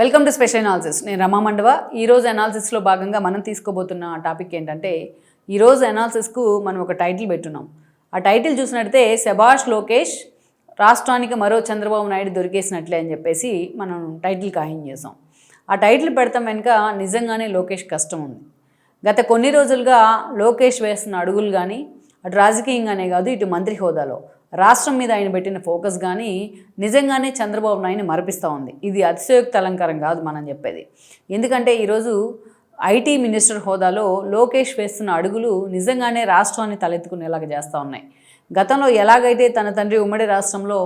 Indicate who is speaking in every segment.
Speaker 1: Welcome to special analysis నేను రమా మండవ. ఈరోజు అనాలిసిస్లో భాగంగా మనం తీసుకోబోతున్న టాపిక్ ఏంటంటే ఈరోజు అనాలిసిస్కు మనం ఒక టైటిల్ పెట్టున్నాం. ఆ టైటిల్ చూసినట్టయితే శభాష్ లోకేష్ రాష్ట్రానికి మరో చంద్రబాబు నాయుడు దొరికేసినట్లే అని చెప్పేసి మనం టైటిల్ ఖాయం చేసాం ఆ టైటిల్ పెడతాం వెనుక నిజంగానే లోకేష్ కష్టం ఉంది. గత కొన్ని రోజులుగా లోకేష్ వేస్తున్న అడుగులు కానీ అటు రాజకీయంగానే కాదు ఇటు మంత్రి హోదాలో. రాష్ట్రం మీద ఆయన పెట్టిన ఫోకస్ కానీ నిజంగానే చంద్రబాబు నాయుడిని మరపిస్తూ ఉంది. ఇది అతిశయోక్త అలంకారం కాదు మనం చెప్పేది. ఎందుకంటే ఈరోజు ఐటీ మినిస్టర్ హోదాలో లోకేష్ వేస్తున్న అడుగులు నిజంగానే రాష్ట్రాన్ని తలెత్తుకునేలాగా చేస్తూ ఉన్నాయి. గతంలో ఎలాగైతే తన తండ్రి ఉమ్మడి రాష్ట్రంలో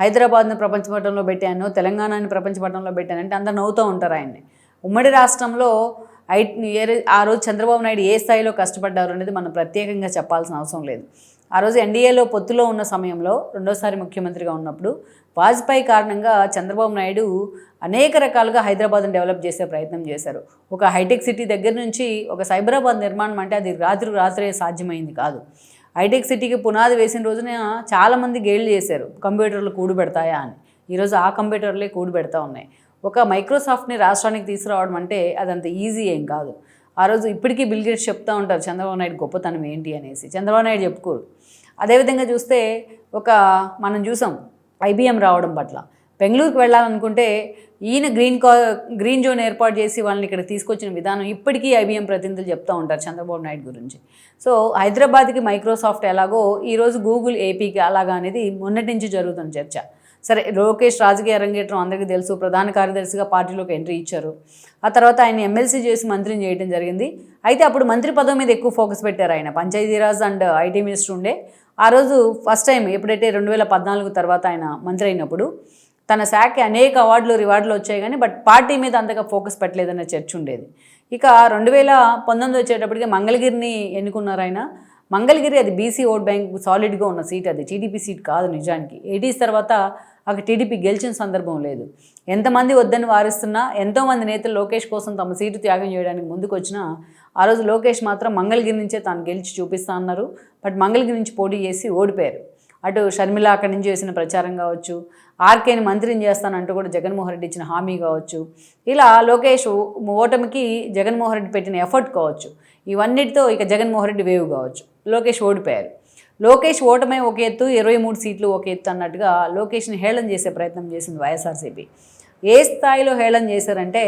Speaker 1: హైదరాబాద్ని ప్రపంచ పటంలో పెట్టానో తెలంగాణని ప్రపంచ పటంలో పెట్టానంటే అందరు నవ్వుతూ ఉంటారు ఆయన్ని. ఉమ్మడి రాష్ట్రంలో ఐ ఏ ఆ రోజు చంద్రబాబు నాయుడు ఏ స్థాయిలో కష్టపడ్డారు అనేది మనం ప్రత్యేకంగా చెప్పాల్సిన అవసరం లేదు. ఆ రోజు ఎన్డీఏలో పొత్తులో ఉన్న సమయంలో రెండోసారి ముఖ్యమంత్రిగా ఉన్నప్పుడు వాజ్పేయి కారణంగా చంద్రబాబు నాయుడు అనేక రకాలుగా హైదరాబాద్ని డెవలప్ చేసే ప్రయత్నం చేశారు. ఒక హైటెక్ సిటీ దగ్గర నుంచి ఒక సైబరాబాద్ నిర్మాణం అంటే అది రాత్రి రాత్రే సాధ్యమైంది కాదు. హైటెక్ సిటీకి పునాది వేసిన రోజున చాలామంది గేళ్ళు చేశారు. కంప్యూటర్లు కూడుపెడతాయా అని. ఈరోజు ఆ కంప్యూటర్లే కూడుపెడతా ఉన్నాయి. ఒక మైక్రోసాఫ్ట్ని రాష్ట్రానికి తీసుకురావడం అంటే అదంత ఈజీ ఏం కాదు. ఆ రోజు ఇప్పటికీ బిల్గేట్స్ చెప్తూ చెప్తా ఉంటారు చంద్రబాబు నాయుడు గొప్పతనం ఏంటి? అనేసి. చంద్రబాబు నాయుడు చెప్పుకోరు. అదేవిధంగా చూస్తే ఒక మనం చూసాం ఐబిఎం రావడం పట్ల. బెంగళూరుకి వెళ్ళాలనుకుంటే ఈయన గ్రీన్ కా గ్రీన్ జోన్ ఏర్పాటు చేసి వాళ్ళని ఇక్కడ తీసుకొచ్చిన విధానం ఇప్పటికీ ఐబీఎం ప్రతినిధులు చెప్తూ ఉంటారు చంద్రబాబు నాయుడు గురించి. సో హైదరాబాద్కి మైక్రోసాఫ్ట్ ఎలాగో ఈరోజు గూగుల్ ఏపీకి అలాగా అనేది మొన్నటి నుంచి జరుగుతున్న చర్చ. సరే లోకేష్ రాజకీయ అరంగేట్రం అందరికీ తెలుసు ప్రధాన కార్యదర్శిగా పార్టీలోకి ఎంట్రీ ఇచ్చారు. ఆ తర్వాత ఆయన ఎమ్మెల్సీ చేసి మంత్రిని చేయడం జరిగింది. అయితే అప్పుడు మంత్రి పదవి మీద ఎక్కువ ఫోకస్ పెట్టారు ఆయన. పంచాయతీరాజ్ అండ్ ఐటీ మినిస్టర్ ఉండే. ఆ రోజు ఫస్ట్ టైం ఎప్పుడైతే రెండు వేల పద్నాలుగు తర్వాత ఆయన మంత్రి అయినప్పుడు తన శాఖ అనేక అవార్డులు రివార్డులు వచ్చాయి కానీ బట్ పార్టీ మీద అంతగా ఫోకస్ పెట్టలేదన్న చర్చ ఉండేది. ఇక రెండు వేల పంతొమ్మిది వచ్చేటప్పటికి మంగళగిరిని ఎన్నుకున్నారు ఆయన. మంగళగిరి అది బీసీ ఓట్ బ్యాంక్ సాలిడ్గా ఉన్న సీట్ అది. టీడీపీ సీట్ కాదు నిజానికి. ఎయిటీస్ తర్వాత అక్కడ టీడీపీ గెలిచిన సందర్భం లేదు. ఎంతమంది వద్దని వారిస్తున్నా ఎంతోమంది నేతలు లోకేష్ కోసం తమ సీటు త్యాగం చేయడానికి ముందుకు వచ్చినా ఆ రోజు లోకేష్ మాత్రం మంగళగిరి నుంచే తాను గెలిచి చూపిస్తా అన్నారు. బట్ మంగళగిరి నుంచి పోటీ చేసి ఓడిపోయారు. అటు షర్మిల అక్కడి నుంచి చేసిన ప్రచారం కావచ్చు ఆర్కేని మంత్రిని చేస్తానంటూ కూడా జగన్మోహన్ రెడ్డి ఇచ్చిన హామీ కావచ్చు ఇలా లోకేష్ ఓటమికి జగన్మోహన్ రెడ్డి పెట్టిన ఎఫర్ట్ కావచ్చు ఇవన్నిటితో ఇక జగన్మోహన్ రెడ్డి వేవ్ కావచ్చు. లోకేష్ ఓడిపోయారు. లోకేష్ ఓటమే ఒక ఎత్తు ఇరవై మూడు సీట్లు ఒక ఎత్తు అన్నట్టుగా లోకేష్ని హేళన చేసే ప్రయత్నం చేసింది వైఎస్ఆర్సీపీ. ఏ స్థాయిలో హేళన చేశారంటే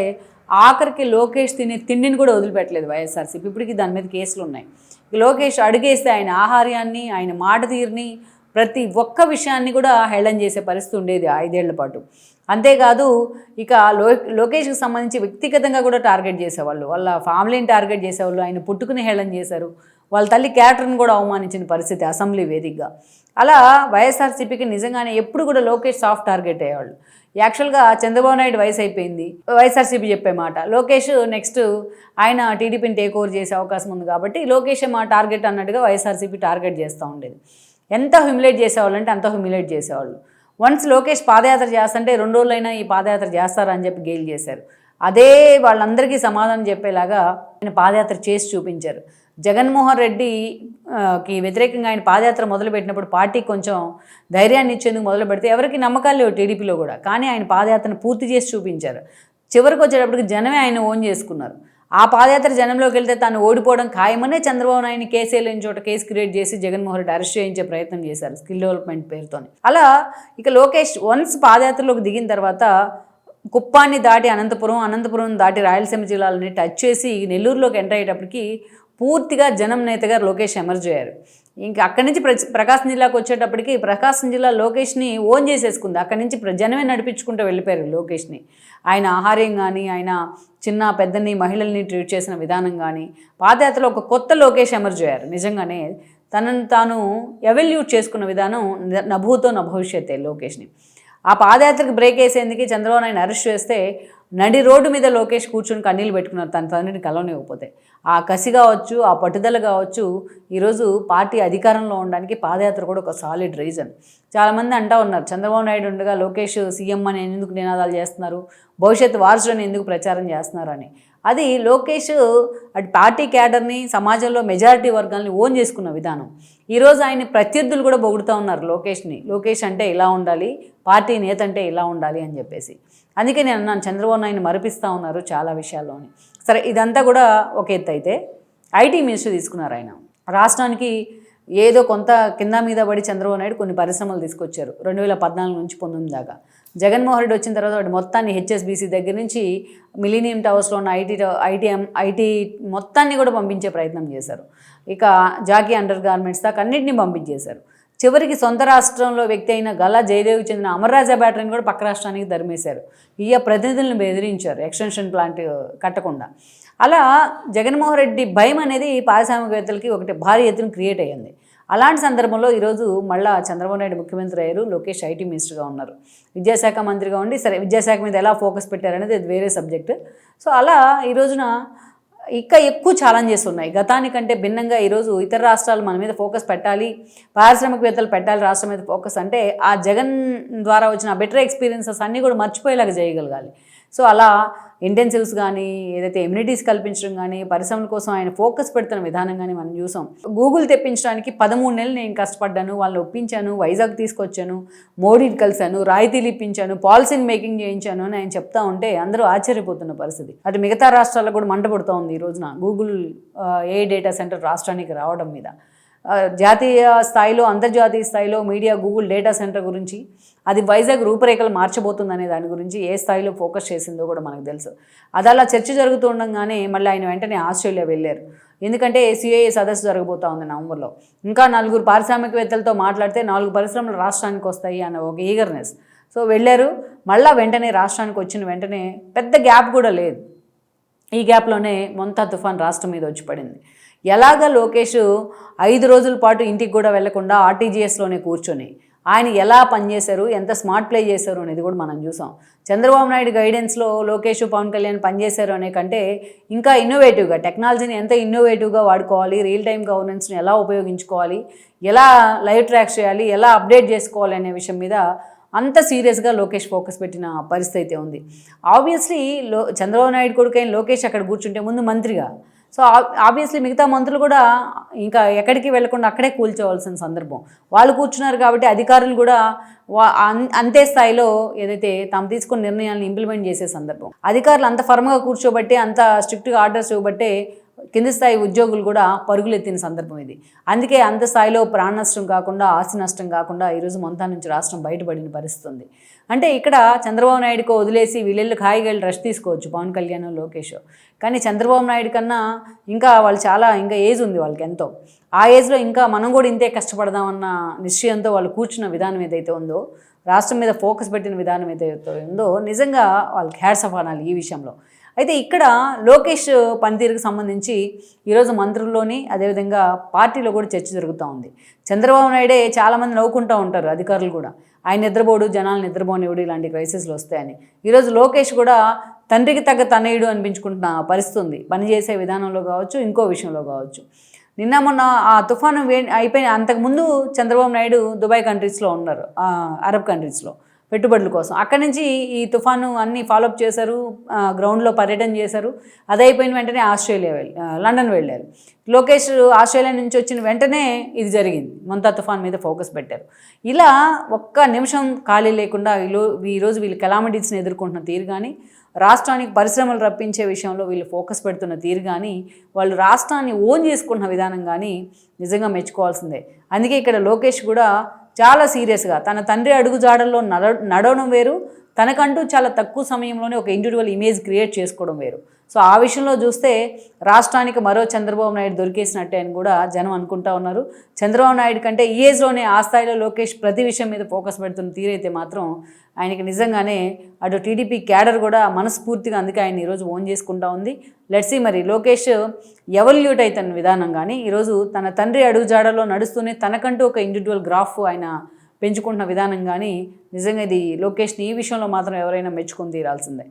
Speaker 1: ఆఖరికి లోకేష్ తినే తిండిని కూడా వదిలిపెట్టలేదు వైఎస్ఆర్సీపీ. ఇప్పటికి దాని మీద కేసులు ఉన్నాయి. లోకేష్ అడిగేస్తే ఆయన ఆహార్యాన్ని ఆయన మాట తీరుని ప్రతి ఒక్క విషయాన్ని కూడా హేళన చేసే పరిస్థితి ఉండేది ఐదేళ్ళ పాటు. అంతేకాదు ఇక లో లోకేష్కి సంబంధించి వ్యక్తిగతంగా కూడా టార్గెట్ చేసేవాళ్ళు. వాళ్ళ ఫ్యామిలీని టార్గెట్ చేసేవాళ్ళు. ఆయన పుట్టుకుని హేళన చేశారు. వాళ్ళ తల్లి క్యాటర్ని కూడా అవమానించిన పరిస్థితి అసెంబ్లీ వేదికగా. అలా వైఎస్ఆర్సీపీకి నిజంగానే ఎప్పుడు కూడా లోకేష్ సాఫ్ట్ టార్గెట్ అయ్యేవాళ్ళు. యాక్చువల్గా చంద్రబాబు నాయుడు వయసు అయిపోయింది. వైఎస్ఆర్సీపీ చెప్పే మాట. లోకేష్ నెక్స్ట్ ఆయన టీడీపీని టేక్ ఓవర్ చేసే అవకాశం ఉంది కాబట్టి లోకేష్ మా టార్గెట్ అన్నట్టుగా వైఎస్ఆర్సీపీ టార్గెట్ చేస్తూ ఉండేది. ఎంత హ్యూమిలేట్ చేసేవాళ్ళు అంటే అంత హ్యూమిలేట్ చేసేవాళ్ళు. వన్స్ లోకేష్ పాదయాత్ర చేస్తుంటే రెండు రోజులైనా ఈ పాదయాత్ర చేస్తారని చెప్పి గెయిల్ చేశారు. అదే వాళ్ళందరికీ సమాధానం చెప్పేలాగా ఆయన పాదయాత్ర చేసి చూపించారు. జగన్మోహన్ రెడ్డికి వ్యతిరేకంగా ఆయన పాదయాత్ర మొదలుపెట్టినప్పుడు పార్టీ కొంచెం ధైర్యాన్ని ఇచ్చేందుకు మొదలు పెడితే ఎవరికి నమ్మకాలు లేవు టీడీపీలో కూడా. కానీ ఆయన పాదయాత్రను పూర్తి చేసి చూపించారు. చివరికి వచ్చేటప్పటికి జనమే ఆయన ఓన్ చేసుకున్నారు. ఆ పాదయాత్ర జనంలోకి వెళ్తే తాను ఓడిపోవడం ఖాయమనే చంద్రబాబు నాయుడు కేసు లేని చోట కేసు క్రియేట్ చేసి జగన్మోహన్ రెడ్డి అరెస్ట్ చేయించే ప్రయత్నం చేశారు స్కిల్ డెవలప్మెంట్ పేరుతోని. అలా ఇక లోకేష్ వన్స్ పాదయాత్రలోకి దిగిన తర్వాత కుప్పాన్ని దాటి అనంతపురం అనంతపురం దాటి రాయలసీమ జిల్లాలని టచ్ చేసి నెల్లూరులోకి ఎంటర్ అయ్యేటప్పటికి పూర్తిగా జనం నేతగా లోకేష్ ఎమర్జ్ అయ్యారు. ఇంకా అక్కడి నుంచి ప్ర ప్రకాశం జిల్లాకు వచ్చేటప్పటికి ప్రకాశం జిల్లా లోకేష్ని ఓన్ చేసేసుకుంది. అక్కడి నుంచి ప్ర- జనమే నడిపించుకుంటూ వెళ్ళిపోయారు లోకేష్ని. ఆయన ఆహార్యం కానీ ఆయన చిన్న పెద్దని మహిళల్ని ట్రీట్ చేసిన విధానం కానీ పాదయాత్రలో ఒక కొత్త లోకేష్ ఎమర్జ్ అయ్యారు. నిజంగానే తనను తాను ఎవల్యూట్ చేసుకున్న విధానం నభూతో నా లోకేష్ని. ఆ పాదయాత్రకు బ్రేక్ వేసేందుకు చంద్రబాబు నాయుడు అరెస్ట్ చేస్తే నడి రోడ్డు మీద లోకేష్ కూర్చొని కన్నీళ్ళు పెట్టుకున్నారు. తన తండ్రిని కలవనివ్వకపోతే. ఆ కసి కావచ్చు ఆ పట్టుదల కావచ్చు ఈరోజు పార్టీ అధికారంలో ఉండడానికి పాదయాత్ర కూడా ఒక సాలిడ్ రీజన్ చాలామంది అంటా ఉన్నారు చంద్రబాబు నాయుడు ఉండగా లోకేష్ సీఎం అని ఎందుకు నినాదాలు చేస్తున్నారు? భవిష్యత్తు వారసుడని ఎందుకు ప్రచారం చేస్తున్నారు? అని. అది లోకేష్ అటు పార్టీ క్యాడర్ని సమాజంలో మెజారిటీ వర్గాల్ని ఓన్ చేసుకున్న విధానం. ఈరోజు ఆయన ప్రత్యర్థులు కూడా పొగుడుతూ ఉన్నారు లోకేష్ని. లోకేష్ అంటే ఇలా ఉండాలి పార్టీ నేత అంటే ఇలా ఉండాలి అని చెప్పేసి. అందుకే నేను అన్నాను చంద్రబాబు నాయుడు మరపిస్తూ ఉన్నారు చాలా విషయాల్లోని. సరే ఇదంతా కూడా ఒక ఎత్తు అయితే ఐటీ మినిస్టర్ తీసుకున్నారు ఆయన. రాష్ట్రానికి ఏదో కొంత కింద మీద పడి చంద్రబాబు నాయుడు కొన్ని పరిశ్రమలు తీసుకొచ్చారు. రెండు వేల పద్నాలుగు నుంచి పంతొమ్మిది దాకా. జగన్మోహన్ రెడ్డి వచ్చిన తర్వాత వాడు మొత్తాన్ని హెచ్ఎస్బీసీ దగ్గర నుంచి మిలీనియం టవర్స్లో ఉన్న ఐటీ ఐటీఎం ఐటీ మొత్తాన్ని కూడా పంపించే ప్రయత్నం చేశారు. ఇక జాకీ అండర్ గార్మెంట్స్ దాకా అన్నింటినీ పంపించేశారు. చివరికి సొంత రాష్ట్రంలో వ్యక్తి అయిన గల్లా జయదేవికి చెందిన అమర్రాజా బ్యాటరీని కూడా పక్క రాష్ట్రానికి ధర్మేశారు ఈయ ప్రతినిధులను బెదిరించారు ఎక్స్టెన్షన్ ప్లాంట్ కట్టకుండా. అలా జగన్మోహన్ రెడ్డి భయం అనేది పారిశ్రామికవేత్తలకి ఒకటి భారీ ఎత్తున క్రియేట్ అయ్యింది. అలాంటి సందర్భంలో ఈరోజు మళ్ళా చంద్రబాబు నాయుడు ముఖ్యమంత్రి అయ్యారు లోకేష్ ఐటీ మినిస్టర్గా ఉన్నారు. విద్యాశాఖ మంత్రిగా ఉండి సరే విద్యాశాఖ మీద ఎలా ఫోకస్ పెట్టారనేది వేరే సబ్జెక్ట్. సో అలా ఈ రోజున ఇంకా ఎక్కువ ఛాలెంజెస్ ఉన్నాయి. గతానికంటే భిన్నంగా ఈరోజు ఇతర రాష్ట్రాలు మన మీద ఫోకస్ పెట్టాలి పారిశ్రామికవేత్తలు పెట్టాలి రాష్ట్రం మీద ఫోకస్ అంటే ఆ జగన్ ద్వారా వచ్చిన బెటర్ ఎక్స్పీరియన్సెస్ అన్నీ కూడా మర్చిపోయేలాగా చేయగలగాలి. సో అలా ఇంటెన్సివ్స్ కానీ ఏదైతే ఎమ్యూనిటీస్ కల్పించడం కానీ పరిశ్రమల కోసం ఆయన ఫోకస్ పెడుతున్న విధానం కానీ మనం చూసాం. గూగుల్ తెప్పించడానికి పదమూడు నెలలు నేను కష్టపడ్డాను వాళ్ళని ఒప్పించాను వైజాగ్ తీసుకొచ్చాను మోడీని కలిశాను రాయితీలు ఇప్పించాను పాలసీని మేకింగ్ చేయించాను అని ఆయన చెప్తా ఉంటే అందరూ ఆశ్చర్యపోతున్న పరిస్థితి. అటు మిగతా రాష్ట్రాల్లో కూడా మంటపడుతూ ఉంది ఈ రోజున. గూగుల్ ఏ డేటా సెంటర్ రాష్ట్రానికి రావడం మీద. జాతీయ స్థాయిలో అంతర్జాతీయ స్థాయిలో మీడియా గూగుల్ డేటా సెంటర్ గురించి అది వైజాగ్ రూపురేఖలు మార్చబోతుందనే దాని గురించి ఏ స్థాయిలో ఫోకస్ చేసిందో కూడా మనకు తెలుసు. అది అలా చర్చ జరుగుతూ ఉండగానే మళ్ళీ ఆయన వెంటనే ఆస్ట్రేలియా వెళ్ళారు. ఎందుకంటే సిఐఏ సదస్సు జరగబోతా ఉంది నవంబర్లో. ఇంకా నలుగురు పారిశ్రామికవేత్తలతో మాట్లాడితే నాలుగు పరిశ్రమలు రాష్ట్రానికి వస్తాయి అన్న ఒక ఈగర్నెస్ సో వెళ్ళారు. మళ్ళీ వెంటనే రాష్ట్రానికి వచ్చిన వెంటనే పెద్ద గ్యాప్ కూడా లేదు. ఈ గ్యాప్లోనే మొంతా తుఫాన్ రాష్ట్రం మీద వచ్చి పడింది. ఎలాగ లోకేష్ ఐదు రోజుల పాటు ఇంటికి కూడా వెళ్ళకుండా ఆర్టీజీఎస్లోనే కూర్చొని ఆయన ఎలా పనిచేశారు ఎంత స్మార్ట్ ప్లే చేశారు అనేది కూడా మనం చూసాం. చంద్రబాబు నాయుడు గైడెన్స్లో లోకేష్ పవన్ కళ్యాణ్ పనిచేశారు అనే కంటే ఇంకా ఇన్నోవేటివ్గా టెక్నాలజీని ఎంత ఇన్నోవేటివ్గా వాడుకోవాలి రియల్ టైం గవర్నెన్స్ని ఎలా ఉపయోగించుకోవాలి ఎలా లైవ్ ట్రాక్ చేయాలి ఎలా అప్డేట్ చేసుకోవాలి అనే విషయం మీద అంత సీరియస్గా లోకేష్ ఫోకస్ పెట్టిన పరిస్థితి అయితే ఉంది. ఆబ్వియస్లీ లో చంద్రబాబు నాయుడు కొడుకైన లోకేష్ అక్కడ కూర్చుంటే ముందు మంత్రిగా సో ఆబ్వియస్లీ మిగతా మంత్రులు కూడా ఇంకా ఎక్కడికి వెళ్ళకుండా అక్కడే కూల్చోవాల్సిన సందర్భం. వాళ్ళు కూర్చున్నారు కాబట్టి అధికారులు కూడా అన్- అంతే స్థాయిలో ఏదైతే తాము తీసుకున్న నిర్ణయాలను ఇంప్లిమెంట్ చేసే సందర్భం. అధికారులు అంత ఫర్మ్గా కూర్చోబట్టే అంత స్ట్రిక్ట్గా ఆర్డర్స్ ఇవ్వబట్టే కింది స్థాయి ఉద్యోగులు కూడా పరుగులెత్తిన సందర్భం ఇది. అందుకే అంత స్థాయిలో ప్రాణ నష్టం కాకుండా ఆస్తి నష్టం కాకుండా ఈరోజు మొంతా నుంచి రాష్ట్రం బయటపడిన పరిస్థితి ఉంది. అంటే ఇక్కడ చంద్రబాబు నాయుడుకో వదిలేసి వీళ్ళెళ్ళు హాయిగా వెళ్ళి రెస్ట్ తీసుకోవచ్చు పవన్ కళ్యాణ్ లోకేష్. కానీ చంద్రబాబు నాయుడు కన్నా ఇంకా వాళ్ళు చాలా ఇంకా ఏజ్ ఉంది వాళ్ళకి ఎంతో. ఆ ఏజ్లో ఇంకా మనం కూడా ఇంతే కష్టపడదామన్న నిశ్చయంతో వాళ్ళు కూర్చున్న విధానం ఏదైతే ఉందో రాష్ట్రం మీద ఫోకస్ పెట్టిన విధానం ఏదైతే ఉందో నిజంగా వాళ్ళకి హ్యాడ్స్ ఆఫ్ అనాలి ఈ విషయంలో. అయితే ఇక్కడ లోకేష్ పనితీరుకు సంబంధించి ఈరోజు మంత్రుల్లోని అదేవిధంగా పార్టీలో కూడా చర్చ జరుగుతూ ఉంది. చంద్రబాబు నాయుడే చాలామంది నవ్వుకుంటూ ఉంటారు అధికారులు కూడా. ఆయన నిద్రపోడు జనాలు నిద్రపోనివ్వడు ఇలాంటి క్రైసిస్లు వస్తాయని. ఈరోజు లోకేష్ కూడా తండ్రికి తగ్గ తనయుడు అనిపించుకుంటున్న పరిస్థితి ఉంది. పనిచేసే విధానంలో కావచ్చు ఇంకో విషయంలో కావచ్చు. నిన్న మొన్న ఆ తుఫాను వే అయిపోయిన అంతకుముందు చంద్రబాబు నాయుడు దుబాయ్ కంట్రీస్లో ఉన్నారు. అరబ్ కంట్రీస్లో పెట్టుబడుల కోసం. అక్కడి నుంచి ఈ తుఫాను అన్ని ఫాలోఅప్ చేశారు గ్రౌండ్లో పర్యటన చేశారు. అది అయిపోయిన వెంటనే ఆస్ట్రేలియా వెళ్ళి లండన్ వెళ్ళారు. లోకేష్ ఆస్ట్రేలియా నుంచి వచ్చిన వెంటనే ఇది జరిగింది. మొంతా తుఫాన్ మీద ఫోకస్ పెట్టారు. ఇలా ఒక్క నిమిషం ఖాళీ లేకుండా వీళ్ళు ఈరోజు వీళ్ళు కెలామిటీస్ని ఎదుర్కొంటున్న తీరు కానీ రాష్ట్రానికి పరిశ్రమలు రప్పించే విషయంలో వీళ్ళు ఫోకస్ పెడుతున్న తీరు కానీ వాళ్ళు రాష్ట్రాన్ని ఓన్ చేసుకుంటున్న విధానం కానీ నిజంగా మెచ్చుకోవాల్సిందే. అందుకే ఇక్కడ లోకేష్ కూడా చాలా సీరియస్గా. తన తండ్రి అడుగుజాడల్లో నడ నడవడం వేరు. తనకంటూ చాలా తక్కువ సమయంలోనే ఒక ఇండివిజువల్ ఇమేజ్ క్రియేట్ చేసుకోవడం వేరు. సో ఆ విషయంలో చూస్తే రాష్ట్రానికి మరో చంద్రబాబు నాయుడు దొరికేసినట్టే అని కూడా జనం అనుకుంటా ఉన్నారు. చంద్రబాబు నాయుడు కంటే ఈ ఏజ్లోనే ఆ స్థాయిలో లోకేష్ ప్రతి విషయం మీద ఫోకస్ పెడుతున్న తీరైతే మాత్రం ఆయనకి నిజంగానే అటు టీడీపీ క్యాడర్ కూడా మనస్ఫూర్తిగా అందుకే ఆయన ఈరోజు ఓన్ చేసుకుంటా ఉంది. లెట్సీ మరి లోకేష్ ఎవల్యూట్ అవుతున్న విధానం కానీ ఈరోజు తన తండ్రి అడుగుజాడలో నడుస్తూనే తనకంటూ ఒక ఇండివిజువల్ గ్రాఫ్ ఆయన పెంచుకుంటున్న విధానం కానీ నిజంగా ఇది లోకేష్ని ఈ విషయంలో మాత్రం ఎవరైనా మెచ్చుకొని తీరాల్సిందే.